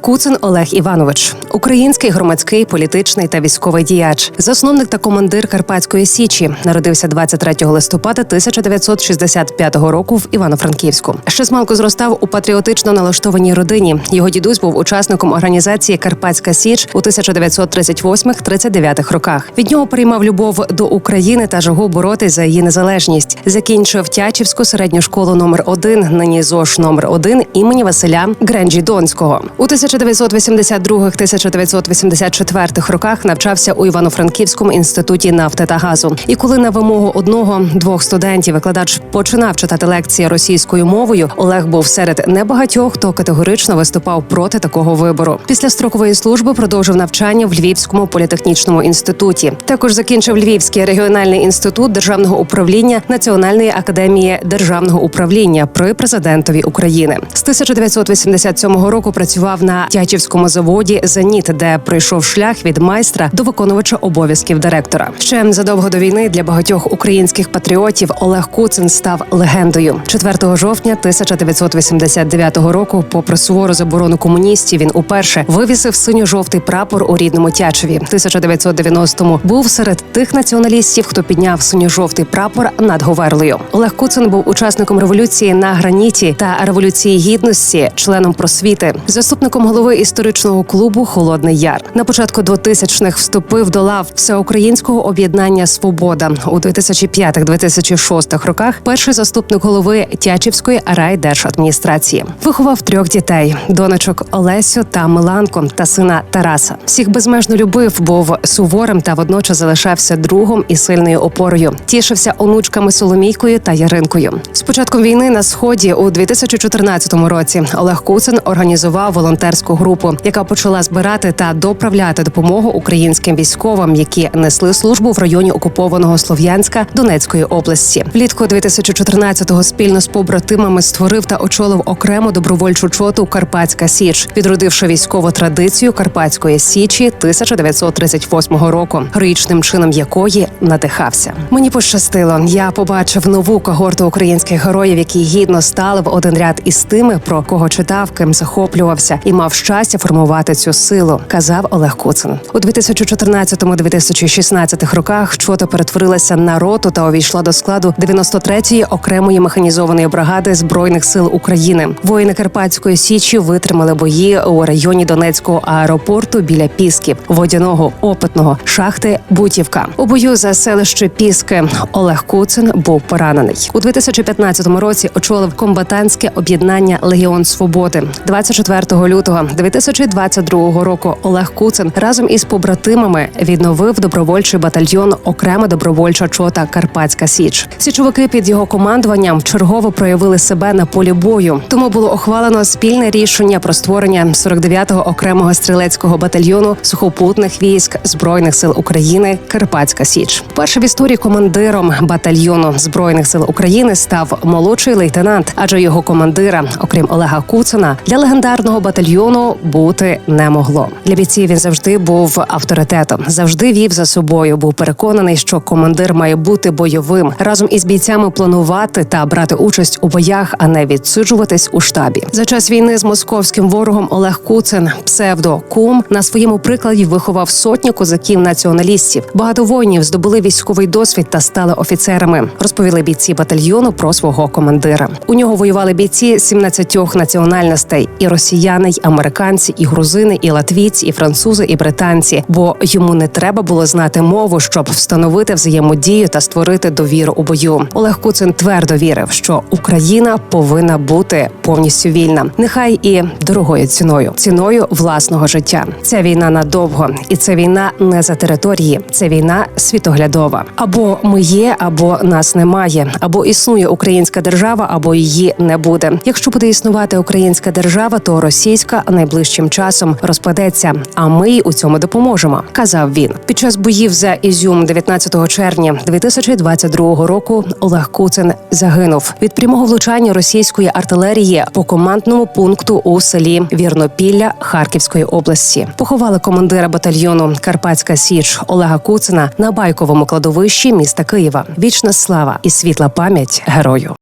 Куцин Олег Іванович, український громадський, політичний та військовий діяч, засновник та командир Карпатської січі, народився 23 листопада 1965 року в Івано-Франківську. Ще змалку зростав у патріотично налаштованій родині. Його дідусь був учасником організації Карпатська Січ у 1938-39 роках. Від нього приймав любов до України та жагу боротись за її незалежність. Закінчив Тячівську середню школу номер 1 нині ЗОШ номер 1 імені Василя Гренджі Донського. У 1982-1984 роках навчався у Івано-Франківському інституті нафти та газу. І коли на вимогу одного двох студентів викладач починав читати лекції російською мовою, Олег був серед небагатьох, хто категорично виступав проти такого вибору. Після строкової служби продовжив навчання в Львівському політехнічному інституті. Також закінчив Львівський регіональний інститут державного управління Національної академії державного управління при президентові України. З 1987 року працював на Тячівському заводі Зеніт, де пройшов шлях від майстра до виконувача обов'язків директора. Ще задовго до війни для багатьох українських патріотів Олег Куцин став легендою. 4 жовтня 1989 року, попри сувору заборону комуністів, він уперше вивісив синьо-жовтий прапор у рідному Тячеві. 1990-му був серед тих націоналістів, хто підняв синьо-жовтий прапор над Говерлою. Олег Куцин був учасником революції на граніті та революції гідності, членом просвіти, заступником голови історичного клубу Холодний Яр. На початку 2000-х вступив до лав всеукраїнського об'єднання Свобода у 2005-2006 роках. Перший заступник голови Тячівської райдержадміністрації виховав трьох дітей: донечок Олесю та Миланку та сина Тараса. Всіх безмежно любив, був суворим та водночас залишався другом і сильною опорою. Тішився онучками Соломійкою та Яринкою. З початком війни на сході у 2014 році Олег Куцин організував волонтерську групу, яка почала збирати та доправляти допомогу українським військовим, які несли службу в районі окупованого Слов'янська Донецької області. Влітку 2014-го спільно з побратимами створив та очолив окрему добровольчу чоту Карпатська Січ, відродивши військову традицію Карпатської Січі 1938 року, героїчним чином якої надихався. Мені пощастило. Я побачив нову когорту українських героїв, які гідно стали в один ряд із тими, про кого читав, ким захоплювався і мав щастя формувати цю силу, казав Олег Куцин. У 2014-2016 роках чота перетворилася на роту та увійшла до складу 93-ї окремої механізованої бригади збройних сил України. Воїни Карпатської січі витримали бої у районі Донецького аеропорту біля Пісків, водяного опитного шахти Бутівка. У бою за селище Піски Олег Куцин був поранений у 2015 році. Очолив комбатантське об'єднання Легіон Свободи 24 лютого 2022 року. Олег Куцин разом із побратимами відновив добровольчий батальйон окрема добровольча чота Карпатська Січ. Січовики під його командуванням чергово проявили себе на полі бою. Тому було ухвалено спільне рішення про створення 49-го окремого стрілецького батальйону сухопутних військ збройних сил України Карпатська Січ. Першим в історії командиром батальйону збройних сил України став молодший лейтенант, адже його командира, окрім Олега Куцина, для легендарного батальйону бути не могло. Для бійців він завжди був авторитетом, завжди вів за собою. Був переконаний, що командир має бути бойовим разом із бійцями планувати та брати участь у боях, а не відсиджуватись у штабі. За час війни з московським ворогом Олег Куцин, псевдо кум, на своєму прикладі виховав сотні козаків націоналістів. Багато воїнів здобули військовий досвід та стали офіцерами. Розповіли бійці батальйону про свого командира. У нього воювали бійці 17 національностей: і росіяни, й американці, і грузини, і латвійці, і французи, і британці. Бо йому не треба було знати мову, щоб встановити взаємодію та створити довіру у бою. Олег Куцин твердо вірив, що Україна повинна бути повністю вільна, нехай і дорогою ціною, ціною власного життя. Ця війна надовго, і це війна не за території, це війна світоглядова. Або ми є, або нас немає, або існує українська держава, або її не буде. Якщо буде існувати українська держава, то російська найближчим часом розпадеться. А ми у цьому допоможемо, казав він. Під час боїв за Ізюм 19 червня 2022 року Олег Куцин загинув від прямого влучання російської артилерії по командному пункту у селі Вірнопілля Харківської області. Поховали командира батальйону Карпатська Січ Олега Куцина на байковому кладовищі міста Києва. Вічна слава і світла пам'ять герою.